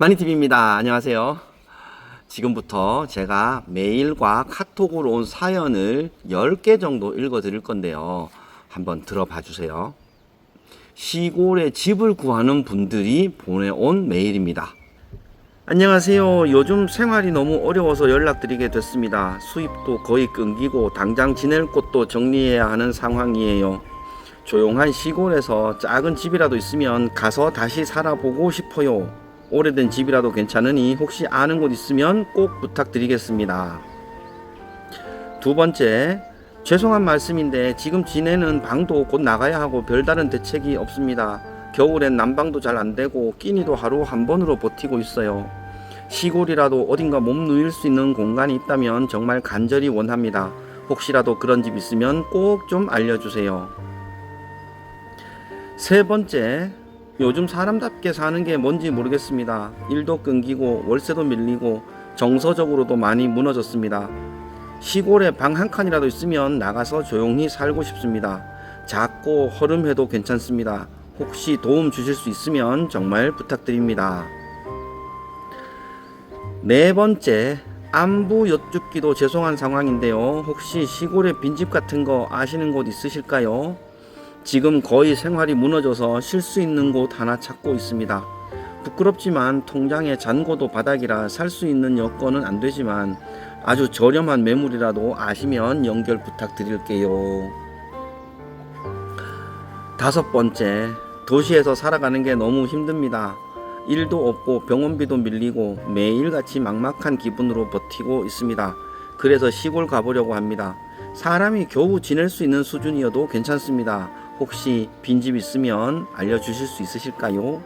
마니TV입니다. 안녕하세요. 지금부터 제가 메일과 카톡으로 온 사연을 10개 정도 읽어 드릴 건데요. 한번 들어봐 주세요. 시골에 집을 구하는 분들이 보내온 메일입니다. 안녕하세요. 요즘 생활이 너무 어려워서 연락드리게 됐습니다. 수입도 거의 끊기고 당장 지낼 곳도 정리해야 하는 상황이에요. 조용한 시골에서 작은 집이라도 있으면 가서 다시 살아보고 싶어요. 오래된 집이라도 괜찮으니 혹시 아는 곳 있으면 꼭 부탁드리겠습니다. 두 번째, 죄송한 말씀인데 지금 지내는 방도 곧 나가야 하고 별다른 대책이 없습니다. 겨울엔 난방도 잘 안 되고 끼니도 하루 한 번으로 버티고 있어요. 시골이라도 어딘가 몸 누일 수 있는 공간이 있다면 정말 간절히 원합니다. 혹시라도 그런 집 있으면 꼭 좀 알려주세요. 세 번째, 요즘 사람답게 사는 게 뭔지 모르겠습니다. 일도 끊기고 월세도 밀리고 정서적으로도 많이 무너졌습니다. 시골에 방 한 칸이라도 있으면 나가서 조용히 살고 싶습니다. 작고 허름해도 괜찮습니다. 혹시 도움 주실 수 있으면 정말 부탁드립니다. 네 번째, 안부 여쭙기도 죄송한 상황인데요. 혹시 시골에 빈집 같은 거 아시는 곳 있으실까요? 지금 거의 생활이 무너져서 쉴 수 있는 곳 하나 찾고 있습니다. 부끄럽지만 통장에 잔고도 바닥이라 살 수 있는 여건은 안 되지만 아주 저렴한 매물이라도 아시면 연결 부탁드릴게요. 다섯 번째, 도시에서 살아가는 게 너무 힘듭니다. 일도 없고 병원비도 밀리고 매일같이 막막한 기분으로 버티고 있습니다. 그래서 시골 가보려고 합니다. 사람이 겨우 지낼 수 있는 수준이어도 괜찮습니다. 혹시 빈집 있으면 알려주실 수 있으실까요?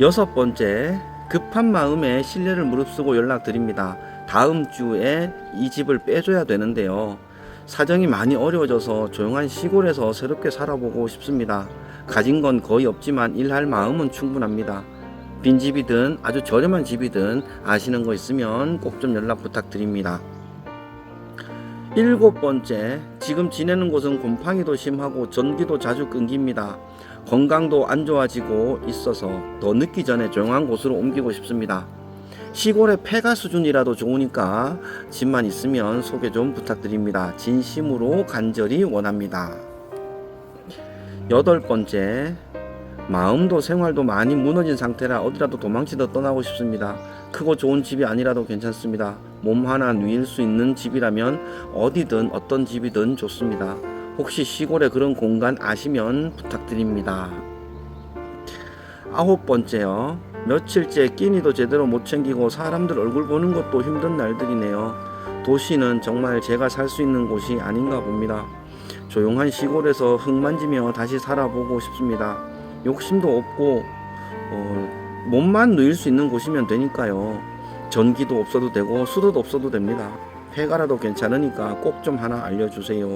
여섯 번째, 급한 마음에 신뢰를 무릅쓰고 연락드립니다. 다음 주에 이 집을 빼줘야 되는데요. 사정이 많이 어려워져서 조용한 시골에서 새롭게 살아보고 싶습니다. 가진 건 거의 없지만 일할 마음은 충분합니다. 빈집이든 아주 저렴한 집이든 아시는 거 있으면 꼭 좀 연락 부탁드립니다. 일곱 번째, 지금 지내는 곳은 곰팡이도 심하고 전기도 자주 끊깁니다. 건강도 안 좋아지고 있어서 더 늦기 전에 조용한 곳으로 옮기고 싶습니다. 시골의 폐가 수준이라도 좋으니까 집만 있으면 소개 좀 부탁드립니다. 진심으로 간절히 원합니다. 여덟 번째, 마음도 생활도 많이 무너진 상태라 어디라도 도망치다 떠나고 싶습니다. 크고 좋은 집이 아니라도 괜찮습니다. 몸 하나 누일 수 있는 집이라면 어디든 어떤 집이든 좋습니다. 혹시 시골에 그런 공간 아시면 부탁드립니다. 아홉 번째요. 며칠째 끼니도 제대로 못 챙기고 사람들 얼굴 보는 것도 힘든 날들이네요. 도시는 정말 제가 살 수 있는 곳이 아닌가 봅니다. 조용한 시골에서 흙 만지며 다시 살아보고 싶습니다. 욕심도 없고 어, 몸만 누일 수 있는 곳이면 되니까요. 전기도 없어도 되고 수도도 없어도 됩니다. 폐가라도 괜찮으니까 꼭 좀 하나 알려주세요.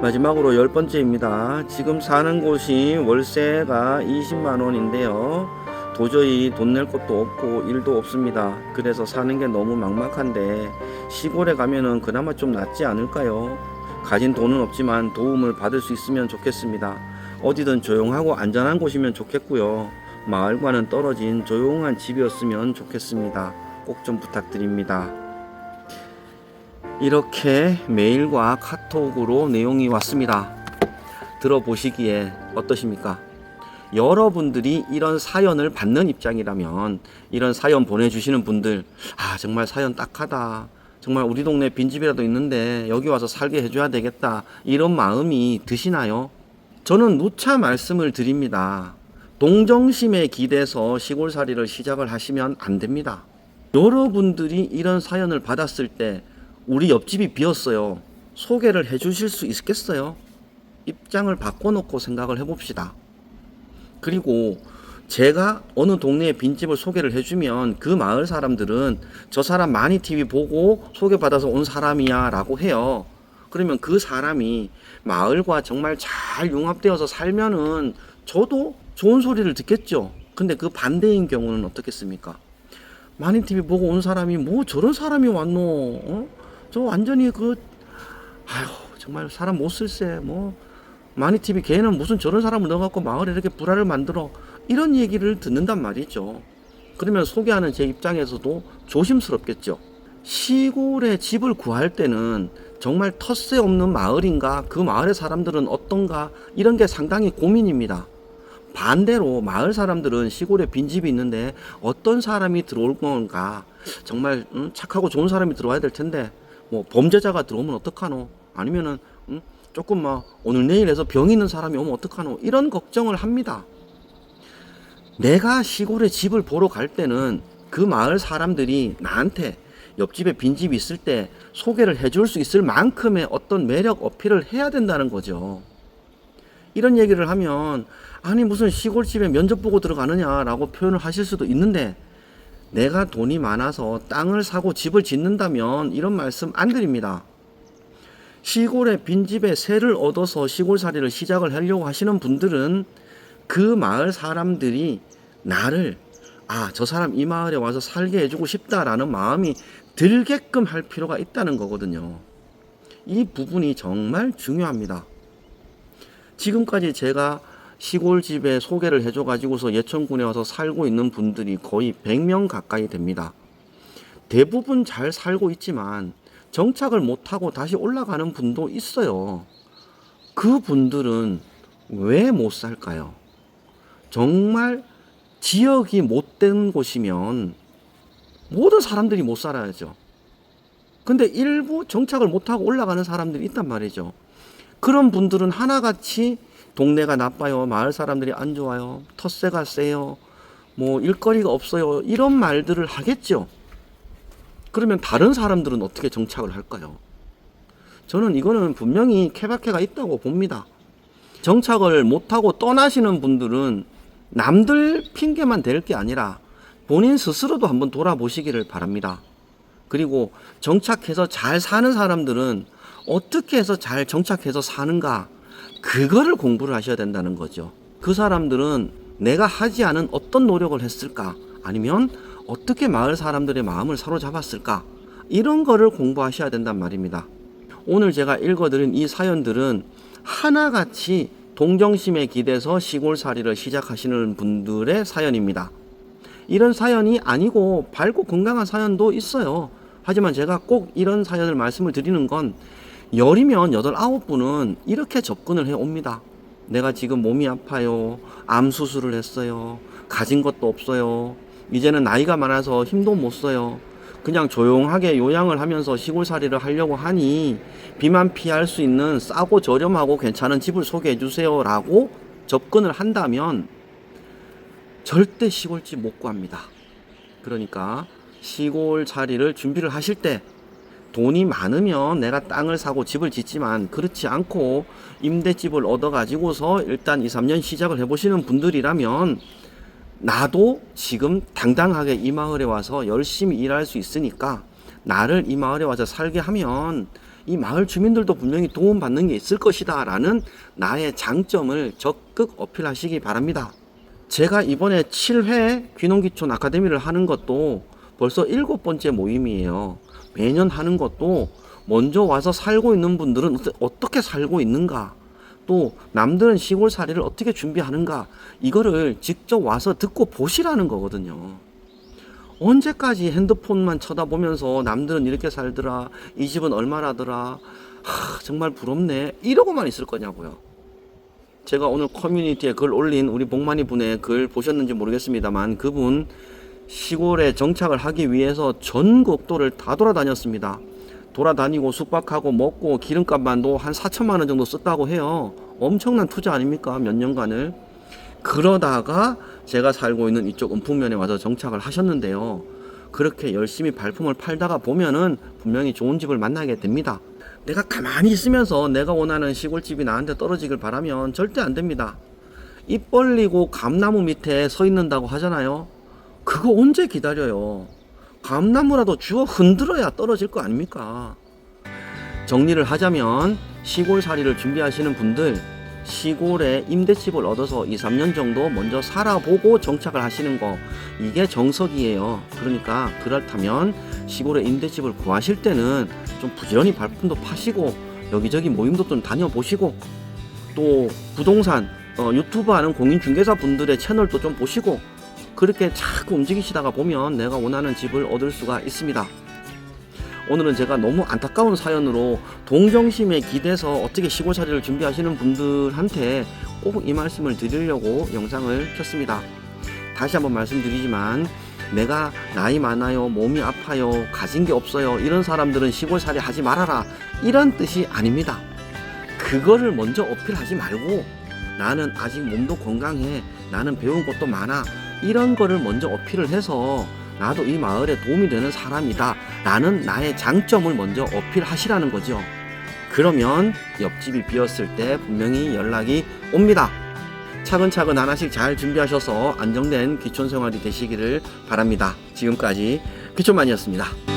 마지막으로 열 번째입니다. 지금 사는 곳이 월세가 20만 원인데요. 도저히 돈 낼 것도 없고 일도 없습니다. 그래서 사는 게 너무 막막한데 시골에 가면은 그나마 좀 낫지 않을까요? 가진 돈은 없지만 도움을 받을 수 있으면 좋겠습니다. 어디든 조용하고 안전한 곳이면 좋겠고요. 마을과는 떨어진 조용한 집이었으면 좋겠습니다. 꼭 좀 부탁드립니다. 이렇게 메일과 카톡으로 내용이 왔습니다. 들어보시기에 어떠십니까? 여러분들이 이런 사연을 받는 입장이라면 이런 사연 보내주시는 분들 아 정말 사연 딱하다 정말 우리 동네 빈집이라도 있는데 여기 와서 살게 해줘야 되겠다 이런 마음이 드시나요? 저는 누차 말씀을 드립니다. 동정심에 기대서 시골살이를 시작을 하시면 안 됩니다. 여러분들이 이런 사연을 받았을 때 우리 옆집이 비었어요. 소개를 해 주실 수 있겠어요? 입장을 바꿔놓고 생각을 해봅시다. 그리고 제가 어느 동네에 빈집을 소개를 해주면 그 마을 사람들은 저 사람 많이 TV 보고 소개받아서 온 사람이야 라고 해요. 그러면 그 사람이 마을과 정말 잘 융합되어서 살면은 저도 좋은 소리를 듣겠죠. 근데 그 반대인 경우는 어떻겠습니까? TV 보고 온 사람이 뭐 저런 사람이 왔노? 어? 저 완전히 그 아휴 정말 사람 못 쓸세 뭐 TV 걔는 무슨 저런 사람을 넣어갖고 마을에 이렇게 불화를 만들어 이런 얘기를 듣는단 말이죠. 그러면 소개하는 제 입장에서도 조심스럽겠죠. 시골에 집을 구할 때는 정말 텃세 없는 마을인가, 그 마을의 사람들은 어떤가, 이런 게 상당히 고민입니다. 반대로 마을 사람들은 시골에 빈집이 있는데 어떤 사람이 들어올 건가, 정말 음, 착하고 좋은 사람이 들어와야 될 텐데, 뭐 범죄자가 들어오면 어떡하노? 아니면은 음, 조금 막 오늘 내일 해서 병 있는 사람이 오면 어떡하노? 이런 걱정을 합니다. 내가 시골에 집을 보러 갈 때는 그 마을 사람들이 나한테 옆집에 빈집이 있을 때 소개를 해줄 수 있을 만큼의 어떤 매력 어필을 해야 된다는 거죠. 이런 얘기를 하면 아니 무슨 시골집에 면접 보고 들어가느냐라고 표현을 하실 수도 있는데 내가 돈이 많아서 땅을 사고 집을 짓는다면 이런 말씀 안 드립니다. 시골에 빈집에 새를 얻어서 시골살이를 시작을 하려고 하시는 분들은 그 마을 사람들이 나를 아, 저 사람 이 마을에 와서 살게 해주고 싶다라는 마음이 들게끔 할 필요가 있다는 거거든요. 이 부분이 정말 중요합니다. 지금까지 제가 시골집에 소개를 해줘가지고서 예천군에 와서 살고 있는 분들이 거의 100명 가까이 됩니다. 대부분 잘 살고 있지만 정착을 못하고 다시 올라가는 분도 있어요. 그 분들은 왜 못 살까요? 정말 지역이 못된 곳이면 모든 사람들이 못 살아야죠. 근데 일부 정착을 못하고 올라가는 사람들이 있단 말이죠. 그런 분들은 하나같이 동네가 나빠요. 마을 사람들이 안 좋아요. 텃세가 세요. 뭐 일거리가 없어요. 이런 말들을 하겠죠. 그러면 다른 사람들은 어떻게 정착을 할까요? 저는 이거는 분명히 케바케가 있다고 봅니다. 정착을 못하고 떠나시는 분들은 남들 핑계만 댈 게 아니라 본인 스스로도 한번 돌아보시기를 바랍니다. 그리고 정착해서 잘 사는 사람들은 어떻게 해서 잘 정착해서 사는가 그거를 공부를 하셔야 된다는 거죠. 그 사람들은 내가 하지 않은 어떤 노력을 했을까 아니면 어떻게 마을 사람들의 마음을 사로잡았을까 이런 거를 공부하셔야 된단 말입니다. 오늘 제가 읽어드린 이 사연들은 하나같이 동정심에 기대서 시골살이를 시작하시는 분들의 사연입니다. 이런 사연이 아니고 밝고 건강한 사연도 있어요. 하지만 제가 꼭 이런 사연을 말씀을 드리는 건 열이면 여덟 아홉 분은 이렇게 접근을 해 옵니다. 내가 지금 몸이 아파요. 암 수술을 했어요. 가진 것도 없어요. 이제는 나이가 많아서 힘도 못 써요. 그냥 조용하게 요양을 하면서 시골살이를 하려고 하니 비만 피할 수 있는 싸고 저렴하고 괜찮은 집을 소개해 주세요 라고 접근을 한다면 절대 시골집 못 구합니다. 그러니까 시골살이를 준비를 하실 때 돈이 많으면 내가 땅을 사고 집을 짓지만 그렇지 않고 임대집을 얻어 가지고서 일단 2, 3년 시작을 해 보시는 분들이라면 나도 지금 당당하게 이 마을에 와서 열심히 일할 수 있으니까 나를 이 마을에 와서 살게 하면 이 마을 주민들도 분명히 도움 받는 게 있을 것이다 라는 나의 장점을 적극 어필하시기 바랍니다. 제가 이번에 7회 귀농귀촌 아카데미를 하는 것도 벌써 일곱 번째 모임이에요. 매년 하는 것도 먼저 와서 살고 있는 분들은 어떻게 살고 있는가 또 남들은 시골 살이를 어떻게 준비하는가 이거를 직접 와서 듣고 보시라는 거거든요. 언제까지 핸드폰만 쳐다보면서 남들은 이렇게 살더라 이 집은 얼마라더라 하, 정말 부럽네 이러고만 있을 거냐고요. 제가 오늘 커뮤니티에 글 올린 우리 복만이 분의 글 보셨는지 모르겠습니다만 그분 시골에 정착을 하기 위해서 전 국도를 다 돌아다녔습니다. 돌아다니고 숙박하고 먹고 기름값만도 한 4천만 원 정도 썼다고 해요. 엄청난 투자 아닙니까? 몇 년간을. 그러다가 제가 살고 있는 이쪽 은풍면에 와서 정착을 하셨는데요. 그렇게 열심히 발품을 팔다가 보면은 분명히 좋은 집을 만나게 됩니다. 내가 가만히 있으면서 내가 원하는 시골집이 나한테 떨어지길 바라면 절대 안 됩니다. 입 벌리고 감나무 밑에 서 있는다고 하잖아요. 그거 언제 기다려요? 감나무라도 주워 흔들어야 떨어질 거 아닙니까? 정리를 하자면 시골살이를 준비하시는 분들 시골에 임대집을 얻어서 2, 3년 정도 먼저 살아보고 정착을 하시는 거 이게 정석이에요. 그러니까 그렇다면 시골에 임대집을 구하실 때는 좀 부지런히 발품도 파시고 여기저기 모임도 좀 다녀보시고 또 부동산 어, 유튜브 하는 공인중개사 분들의 채널도 좀 보시고 그렇게 자꾸 움직이시다가 보면 내가 원하는 집을 얻을 수가 있습니다. 오늘은 제가 너무 안타까운 사연으로 동정심에 기대서 어떻게 시골살이를 준비하시는 분들한테 꼭 이 말씀을 드리려고 영상을 켰습니다. 다시 한번 말씀드리지만 내가 나이 많아요, 몸이 아파요, 가진 게 없어요 이런 사람들은 시골살이 하지 말아라 이런 뜻이 아닙니다. 그거를 먼저 어필하지 말고 나는 아직 몸도 건강해, 나는 배운 것도 많아 이런 거를 먼저 어필을 해서 나도 이 마을에 도움이 되는 사람이다 라는 나의 장점을 먼저 어필하시라는 거죠. 그러면 옆집이 비었을 때 분명히 연락이 옵니다. 차근차근 하나씩 잘 준비하셔서 안정된 귀촌 생활이 되시기를 바랍니다. 지금까지 귀촌만이었습니다.